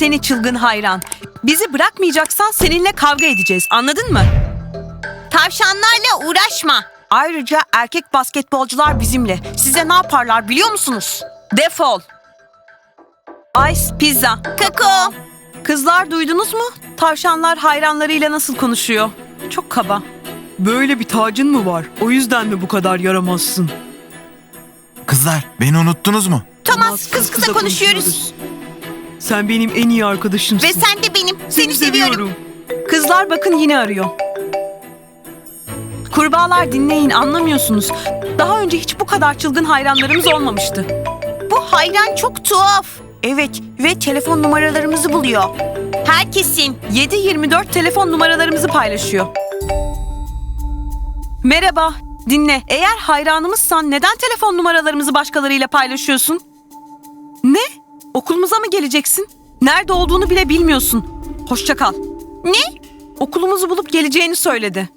seni çılgın hayran. Bizi bırakmayacaksan seninle kavga edeceğiz. Anladın mı? Tavşanlarla uğraşma. Ayrıca erkek basketbolcular bizimle. Size ne yaparlar biliyor musunuz? Defol. Ice pizza. Kakao. Kızlar duydunuz mu? Tavşanlar hayranlarıyla nasıl konuşuyor? Çok kaba. Böyle bir tacın mı var? O yüzden mi bu kadar yaramazsın? Kızlar beni unuttunuz mu? Thomas kız kıza konuşuyoruz. Sen benim en iyi arkadaşımsın. Ve sen de benim. Seni, seviyorum. Kızlar bakın yine arıyor. Kurbağalar dinleyin anlamıyorsunuz. Daha önce hiç bu kadar çılgın hayranlarımız olmamıştı. Bu hayran çok tuhaf. Evet ve telefon numaralarımızı buluyor. Herkesin. 7-24 telefon numaralarımızı paylaşıyor. Merhaba, dinle. Eğer hayranımızsan neden telefon numaralarımızı başkalarıyla paylaşıyorsun? Ne? Okulumuza mı geleceksin? Nerede olduğunu bile bilmiyorsun. Hoşça kal. Ne? Okulumuzu bulup geleceğini söyledi.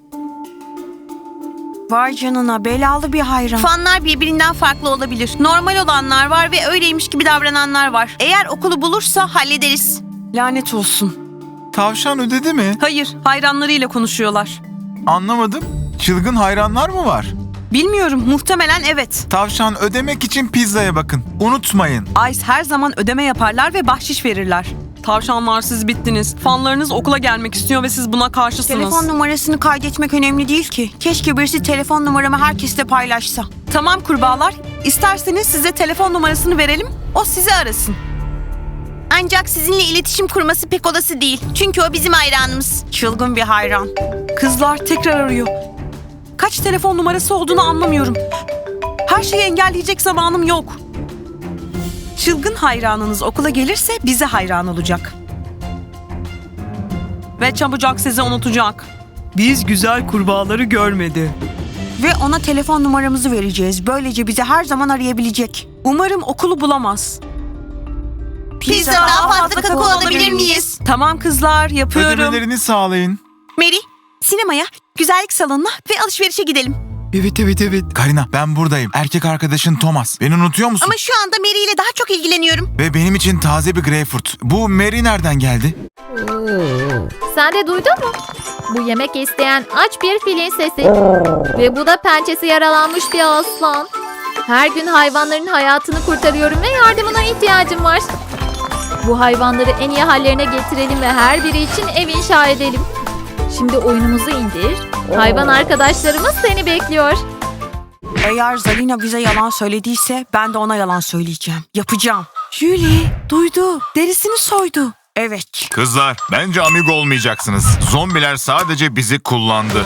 Vay canına belalı bir hayran. Fanlar birbirinden farklı olabilir. Normal olanlar var ve öyleymiş gibi davrananlar var. Eğer okulu bulursa hallederiz. Lanet olsun. Tavşan ödedi mi? Hayır, hayranlarıyla konuşuyorlar. Anlamadım. Çılgın hayranlar mı var? Bilmiyorum, muhtemelen evet. Tavşan ödemek için pizzaya bakın. Unutmayın. Ice her zaman ödeme yaparlar ve bahşiş verirler. Tavşanlar siz bittiniz. Fanlarınız okula gelmek istiyor ve siz buna karşısınız. Telefon numarasını kaydetmek önemli değil ki. Keşke birisi telefon numaramı herkesle paylaşsa. Tamam kurbağalar. İsterseniz size telefon numarasını verelim. O sizi arasın. Ancak sizinle iletişim kurması pek olası değil. Çünkü o bizim hayranımız. Çılgın bir hayran. Kızlar tekrar arıyor. Kaç telefon numarası olduğunu anlamıyorum. Her şeyi engelleyecek zamanım yok. Çılgın hayranınız okula gelirse bize hayran olacak. Ve çabucak sizi unutacak. Biz güzel kurbağaları görmedi. Ve ona telefon numaramızı vereceğiz. Böylece bizi her zaman arayabilecek. Umarım okulu bulamaz. Pizza daha fazla kakao alabilir miyiz? Tamam kızlar yapıyorum. Ödemelerini sağlayın. Mary, sinemaya, güzellik salonuna ve alışverişe gidelim. Evet evet evet. Karina ben buradayım. Erkek arkadaşın Thomas. Beni unutuyor musun? Ama şu anda Mary ile daha çok ilgileniyorum. Ve benim için taze bir greyfurt. Bu Mary nereden geldi? Sen de duydun mu? Bu yemek isteyen aç bir filin sesi. Ve bu da pençesi yaralanmış bir aslan. Her gün hayvanların hayatını kurtarıyorum ve yardımına ihtiyacım var. Bu hayvanları en iyi hallerine getirelim ve her biri için ev inşa edelim. Şimdi oyunumuzu indir. Hayvan arkadaşlarımız seni bekliyor. Eğer Zalina bize yalan söylediyse ben de ona yalan söyleyeceğim. Yapacağım. Julie duydu. Derisini soydu. Evet. Kızlar bence amigo olmayacaksınız. Zombiler sadece bizi kullandı.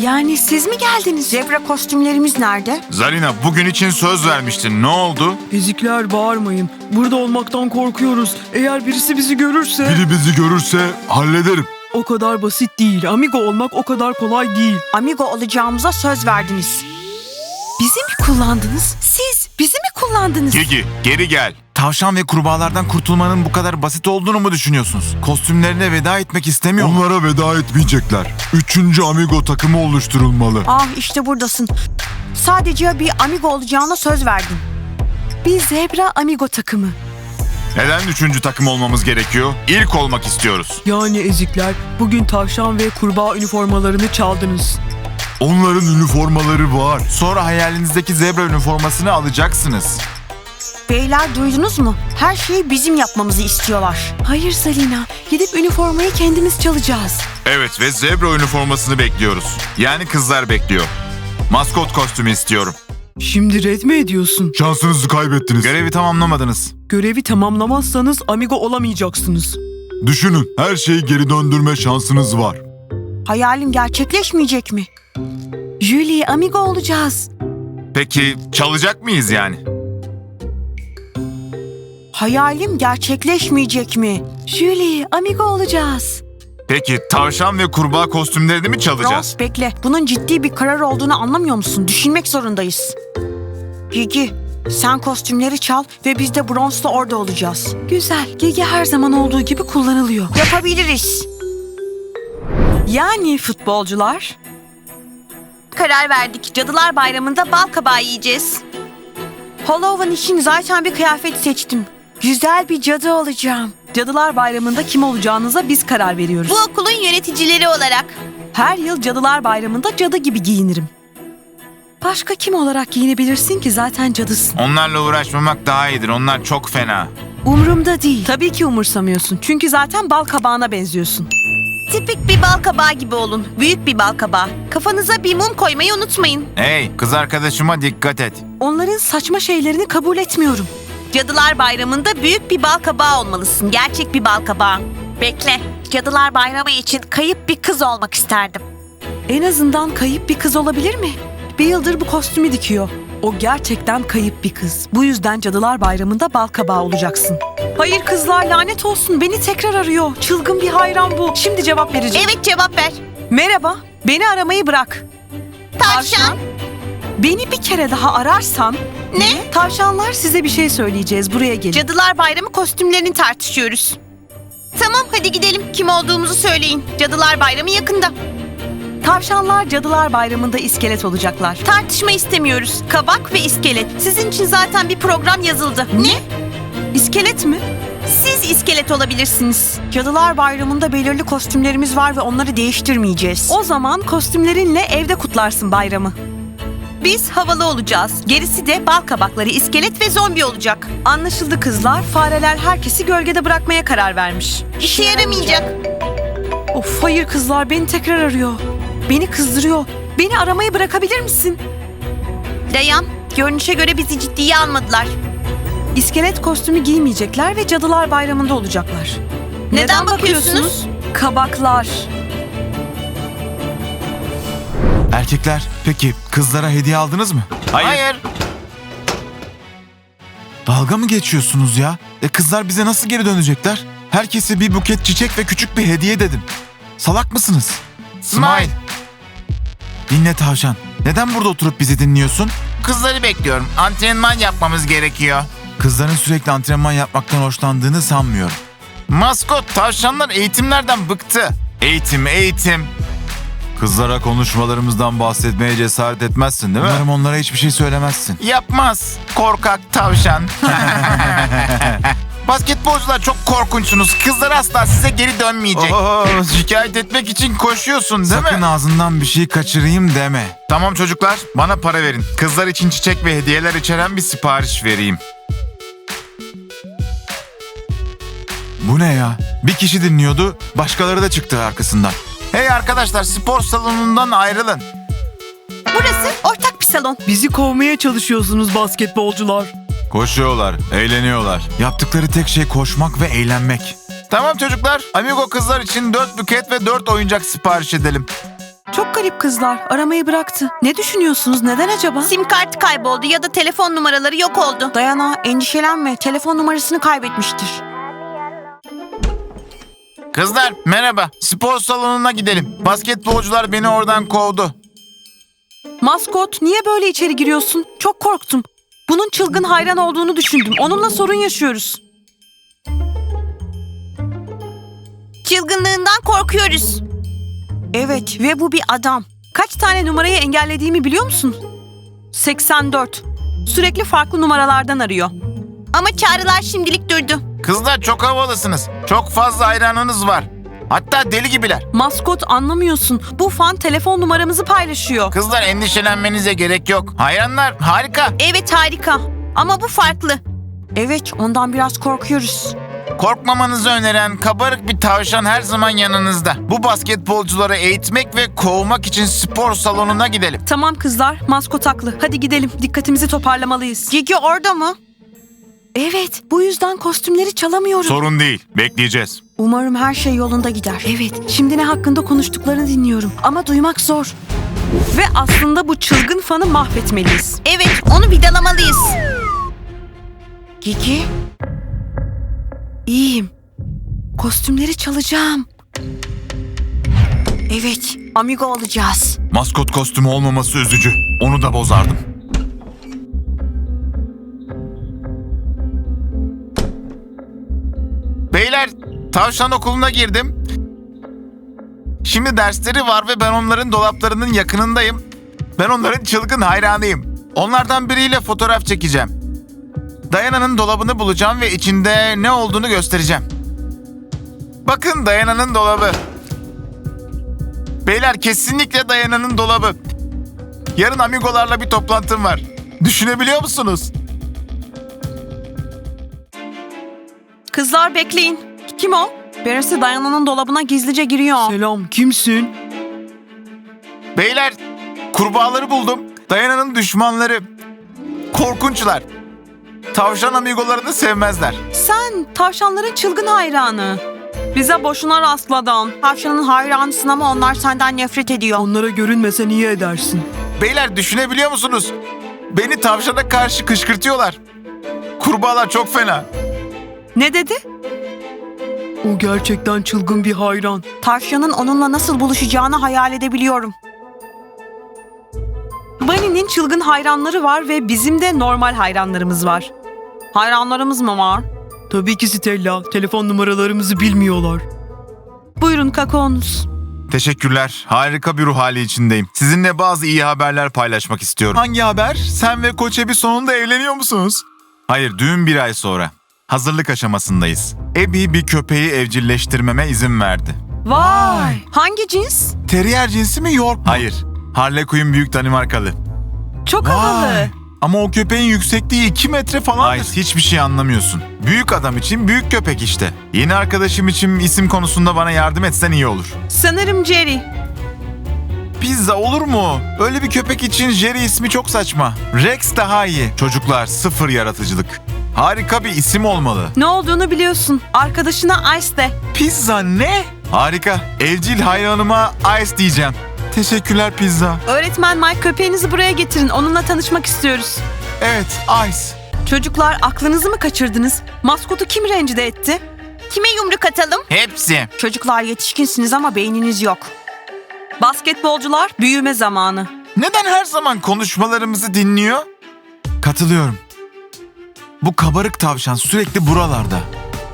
Yani siz mi geldiniz? Zebra kostümlerimiz nerede? Zarina bugün için söz vermiştin. Ne oldu? Ezikler bağırmayın. Burada olmaktan korkuyoruz. Eğer birisi bizi görürse... Biri bizi görürse hallederim. O kadar basit değil. Amigo olmak o kadar kolay değil. Amigo olacağımıza söz verdiniz. Bizi mi kullandınız? Siz bizi mi kullandınız? Gigi geri gel. Tavşan ve kurbağalardan kurtulmanın bu kadar basit olduğunu mu düşünüyorsunuz? Kostümlerine veda etmek istemiyor mu? Onlara veda etmeyecekler. Üçüncü Amigo takımı oluşturulmalı. Ah işte buradasın. Sadece bir amigo olacağına söz verdin. Bir zebra amigo takımı. Neden üçüncü takım olmamız gerekiyor? İlk olmak istiyoruz. Yani ezikler bugün tavşan ve kurbağa üniformalarını çaldınız. Onların üniformaları var. Sonra hayalinizdeki zebra üniformasını alacaksınız. Beyler duydunuz mu? Her şeyi bizim yapmamızı istiyorlar. Hayır Salina. Gidip üniformayı kendimiz çalacağız. Evet ve zebra üniformasını bekliyoruz. Yani kızlar bekliyor. Maskot kostümü istiyorum. Şimdi red mi ediyorsun? Şansınızı kaybettiniz. Görevi tamamlamadınız. Görevi tamamlamazsanız amigo olamayacaksınız. Düşünün her şeyi geri döndürme şansınız var. Hayalim gerçekleşmeyecek mi? Julie amigo olacağız. Peki çalacak mıyız yani? Hayalim gerçekleşmeyecek mi? Julie amigo olacağız. Peki tavşan ve kurbağa kostümlerini mi çalacağız? Ross bekle. Bunun ciddi bir karar olduğunu anlamıyor musun? Düşünmek zorundayız. Gigi sen kostümleri çal ve biz de Bronze'la orada olacağız. Güzel. Gigi her zaman olduğu gibi kullanılıyor. Yapabiliriz. Yani futbolcular. Karar verdik. Cadılar Bayramı'nda bal kabağı yiyeceğiz. Halloween için zaten bir kıyafet seçtim. Güzel bir cadı olacağım. Cadılar Bayramı'nda kim olacağınıza biz karar veriyoruz. Bu okulun yöneticileri olarak. Her yıl Cadılar Bayramı'nda cadı gibi giyinirim. Başka kim olarak giyinebilirsin ki zaten cadısın? Onlarla uğraşmamak daha iyidir. Onlar çok fena. Umrumda değil. Tabii ki umursamıyorsun. Çünkü zaten bal kabağına benziyorsun. Tipik bir bal kabağı gibi olun. Büyük bir bal kabağı. Kafanıza bir mum koymayı unutmayın. Hey kız arkadaşıma dikkat et. Onların saçma şeylerini kabul etmiyorum. Cadılar Bayramı'nda büyük bir bal kabağı olmalısın. Gerçek bir bal kabağı. Bekle. Cadılar Bayramı için kayıp bir kız olmak isterdim. En azından kayıp bir kız olabilir mi? Bir yıldır bu kostümü dikiyor. O gerçekten kayıp bir kız. Bu yüzden Cadılar Bayramı'nda bal kabağı olacaksın. Hayır kızlar lanet olsun beni tekrar arıyor. Çılgın bir hayran bu. Şimdi cevap vereceğim. Evet cevap ver. Merhaba. Beni aramayı bırak. Tavşan. Beni bir kere daha ararsan... Ne? Tavşanlar size bir şey söyleyeceğiz. Buraya gelin. Cadılar Bayramı kostümlerini tartışıyoruz. Tamam hadi gidelim. Kim olduğumuzu söyleyin. Cadılar Bayramı yakında. Tavşanlar Cadılar Bayramı'nda iskelet olacaklar. Tartışma istemiyoruz. Kabak ve iskelet. Sizin için zaten bir program yazıldı. Ne? İskelet mi? Siz iskelet olabilirsiniz. Cadılar Bayramı'nda belirli kostümlerimiz var ve onları değiştirmeyeceğiz. O zaman kostümlerinle evde kutlarsın bayramı. Biz havalı olacağız. Gerisi de bal kabakları, iskelet ve zombi olacak. Anlaşıldı kızlar. Fareler herkesi gölgede bırakmaya karar vermiş. İşe yaramayacak. Of hayır kızlar beni tekrar arıyor. Beni kızdırıyor. Beni aramayı bırakabilir misin? Dayan. Görünüşe göre bizi ciddiye almadılar. İskelet kostümü giymeyecekler ve Cadılar Bayramı'nda olacaklar. Neden bakıyorsunuz? Kabaklar. Erkekler peki kızlara hediye aldınız mı? Hayır. Dalga mı geçiyorsunuz ya? E kızlar bize nasıl geri dönecekler? Herkese bir buket çiçek ve küçük bir hediye dedim. Salak mısınız? Smile. Dinle tavşan. Neden burada oturup bizi dinliyorsun? Kızları bekliyorum. Antrenman yapmamız gerekiyor. Kızların sürekli antrenman yapmaktan hoşlandığını sanmıyorum. Maskot tavşanlar eğitimlerden bıktı. Eğitim, eğitim. Kızlara konuşmalarımızdan bahsetmeye cesaret etmezsin değil mi? Umarım onlara hiçbir şey söylemezsin. Yapmaz. Korkak tavşan. Basketbolcular çok korkunçsunuz. Kızlar asla size geri dönmeyecek. Oho, Şikayet etmek için koşuyorsun değil sakın mi? ağzından bir şey kaçırayım deme. Tamam çocuklar bana para verin. Kızlar için çiçek ve hediyeler içeren bir sipariş vereyim. Bu ne ya? Bir kişi dinliyordu, başkaları da çıktı arkasından. Hey arkadaşlar spor salonundan ayrılın. Burası ortak bir salon. Bizi kovmaya çalışıyorsunuz basketbolcular. Koşuyorlar, eğleniyorlar. Yaptıkları tek şey koşmak ve eğlenmek. Tamam çocuklar. Amigo kızlar için 4 buket ve 4 oyuncak sipariş edelim. Çok garip kızlar. Aramayı bıraktı. Ne düşünüyorsunuz? Neden acaba? Sim kartı kayboldu ya da telefon numaraları yok oldu. Dayana endişelenme. Telefon numarasını kaybetmiştir. Kızlar merhaba. Spor salonuna gidelim. Basketbolcular beni oradan kovdu. Maskot niye böyle içeri giriyorsun? Çok korktum. Bunun çılgın hayran olduğunu düşündüm. Onunla sorun yaşıyoruz. Çılgınlığından korkuyoruz. Evet ve bu bir adam. Kaç tane numarayı engellediğimi biliyor musun? 84. Sürekli farklı numaralardan arıyor. Ama çağrılar şimdilik durdu. Kızlar çok havalısınız. Çok fazla hayranınız var. Hatta deli gibiler. Maskot anlamıyorsun. Bu fan telefon numaramızı paylaşıyor. Kızlar endişelenmenize gerek yok. Hayranlar harika. Evet harika. Ama bu farklı. Evet ondan biraz korkuyoruz. Korkmamanızı öneren kabarık bir tavşan her zaman yanınızda. Bu basketbolcuları eğitmek ve kovmak için spor salonuna gidelim. Tamam kızlar maskot haklı. Hadi gidelim dikkatimizi toparlamalıyız. Gigi orada mı? Evet bu yüzden kostümleri çalamıyorum. Sorun değil, bekleyeceğiz. Umarım her şey yolunda gider. Evet, şimdi ne hakkında konuştuklarını dinliyorum ama duymak zor. Ve aslında bu çılgın fanı mahvetmeliyiz. Evet onu vidalamalıyız. Gigi? İyiyim. Kostümleri çalacağım. Evet, amigo olacağız. Maskot kostümü olmaması üzücü. Onu da bozardım. Tavşan okuluna girdim. Şimdi dersleri var ve ben onların dolaplarının yakınındayım. Ben onların çılgın hayranıyım. Onlardan biriyle fotoğraf çekeceğim. Dayana'nın dolabını bulacağım ve içinde ne olduğunu göstereceğim. Bakın Dayana'nın dolabı. Beyler kesinlikle Dayana'nın dolabı. Yarın amigolarla bir toplantım var. Düşünebiliyor musunuz? Kızlar bekleyin. Kim o? Birisi Dayana'nın dolabına gizlice giriyor. Selam kimsin? Beyler, kurbağaları buldum. Dayana'nın düşmanları. Korkunçlar. Tavşan amigolarını sevmezler. Sen tavşanların çılgın hayranı. Bize boşuna rastladın. Tavşanın hayranısın ama onlar senden nefret ediyor. Onlara görünmesen iyi edersin. Beyler düşünebiliyor musunuz? Beni tavşana karşı kışkırtıyorlar. Kurbağalar çok fena. Ne dedi? O gerçekten çılgın bir hayran. Tavşanın onunla nasıl buluşacağını hayal edebiliyorum. Bunny'nin çılgın hayranları var ve bizim de normal hayranlarımız var. Hayranlarımız mı var? Tabii ki Stella. Telefon numaralarımızı bilmiyorlar. Buyurun kakaonuz. Teşekkürler. Harika bir ruh hali içindeyim. Sizinle bazı iyi haberler paylaşmak istiyorum. Hangi haber? Sen ve Koç Ebi sonunda evleniyor musunuz? Hayır, düğün bir ay sonra. Hazırlık aşamasındayız. Ebi bir köpeği evcilleştirmeme izin verdi. Vay! Hangi cins? Terrier cinsi mi York mu? Hayır, Harley Quinn büyük Danimarkalı. Çok havalı. Vay. Ama o köpeğin yüksekliği 2 metre falandır. Ice hiçbir şey anlamıyorsun. Büyük adam için büyük köpek işte. Yeni arkadaşım için isim konusunda bana yardım etsen iyi olur. Sanırım Jerry. Pizza olur mu? Öyle bir köpek için Jerry ismi çok saçma. Rex daha iyi. Çocuklar sıfır yaratıcılık. Harika bir isim olmalı. Ne olduğunu biliyorsun. Arkadaşına Ice de. Pizza ne? Harika. Evcil hayranıma Ice diyeceğim. Teşekkürler pizza. Öğretmen Mike köpeğinizi buraya getirin. Onunla tanışmak istiyoruz. Evet, Ice. Çocuklar aklınızı mı kaçırdınız? Maskotu kim rencide etti? Kime yumruk atalım? Hepsi. Çocuklar yetişkinsiniz ama beyniniz yok. Basketbolcular büyüme zamanı. Neden her zaman konuşmalarımızı dinliyor? Katılıyorum. Bu kabarık tavşan sürekli buralarda.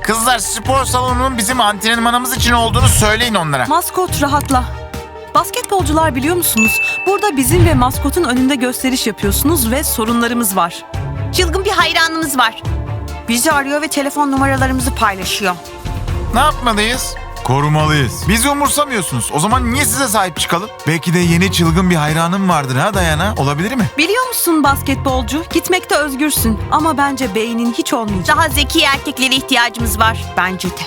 Kızlar spor salonunun bizim antrenmanımız için olduğunu söyleyin onlara. Maskot rahatla. Basketbolcular biliyor musunuz? Burada bizim ve maskotun önünde gösteriş yapıyorsunuz ve sorunlarımız var. Çılgın bir hayranımız var. Bizi arıyor ve telefon numaralarımızı paylaşıyor. Ne yapmalıyız? Korumalıyız. Bizi umursamıyorsunuz. O zaman niye size sahip çıkalım? Belki de yeni çılgın bir hayranım vardır ha Dayana. Olabilir mi? Biliyor musun basketbolcu? Gitmekte özgürsün ama bence beynin hiç olmayacak. Daha zeki erkeklere ihtiyacımız var. Bence de.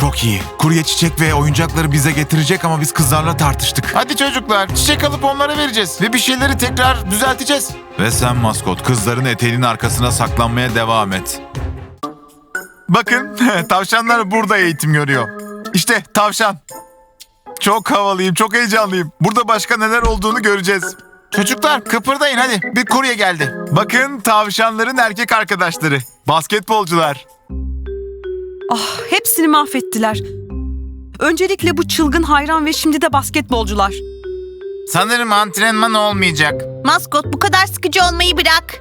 Çok iyi. Kurye çiçek ve oyuncakları bize getirecek ama biz kızlarla tartıştık. Hadi çocuklar çiçek alıp onlara vereceğiz. Ve bir şeyleri tekrar düzelteceğiz. Ve sen maskot kızların eteğinin arkasına saklanmaya devam et. Bakın tavşanlar burada eğitim görüyor. İşte tavşan. Çok havalıyım, çok heyecanlıyım. Burada başka neler olduğunu göreceğiz. Çocuklar kıpırdayın hadi. Bir kurye geldi. Bakın tavşanların erkek arkadaşları. Basketbolcular. Ah, hepsini mahvettiler. Öncelikle bu çılgın hayran ve şimdi de basketbolcular. Sanırım antrenman olmayacak. Maskot bu kadar sıkıcı olmayı bırak.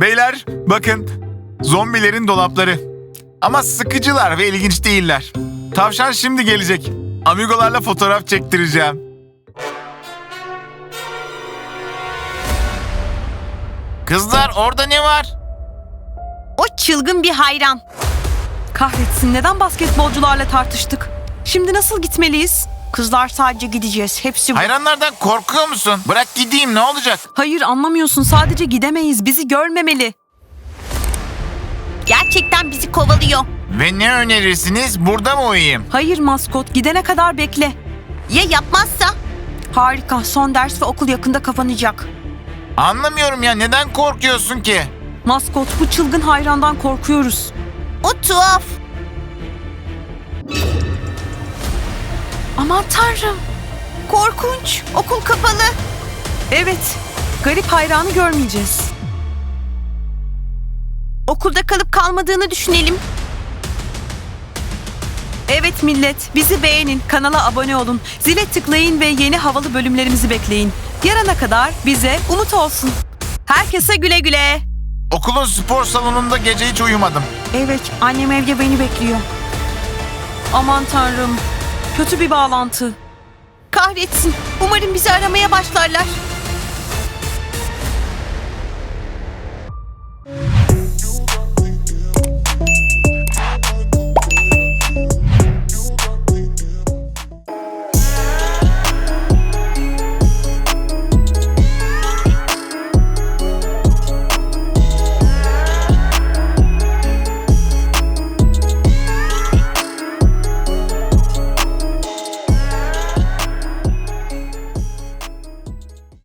Beyler bakın zombilerin dolapları. Ama sıkıcılar ve ilginç değiller. Tavşan şimdi gelecek. Amigolarla fotoğraf çektireceğim. Kızlar orada ne var? O çılgın bir hayran. Kahretsin neden basketbolcularla tartıştık? Şimdi nasıl gitmeliyiz? Kızlar sadece gideceğiz. Hepsi bu. Hayranlardan korkuyor musun? Bırak gideyim ne olacak? Hayır anlamıyorsun sadece gidemeyiz. Bizi görmemeli. Gerçekten bizi kovalıyor. Ve ne önerirsiniz? Burada mı uyuyayım? Hayır maskot gidene kadar bekle. Ya yapmazsa? Harika son ders ve okul yakında kapanacak. Anlamıyorum ya neden korkuyorsun ki? Maskot bu çılgın hayrandan korkuyoruz. O tuhaf. Aman tanrım. Korkunç. Okul kapalı. Evet garip hayranı görmeyeceğiz. Okulda kalıp kalmadığını düşünelim. Evet millet bizi beğenin, kanala abone olun, zile tıklayın ve yeni havalı bölümlerimizi bekleyin. Yarına kadar bize umut olsun. Herkese güle güle. Okulun spor salonunda gece hiç uyumadım. Evet annem evde beni bekliyor. Aman tanrım kötü bir bağlantı. Kahretsin. Umarım bizi aramaya başlarlar.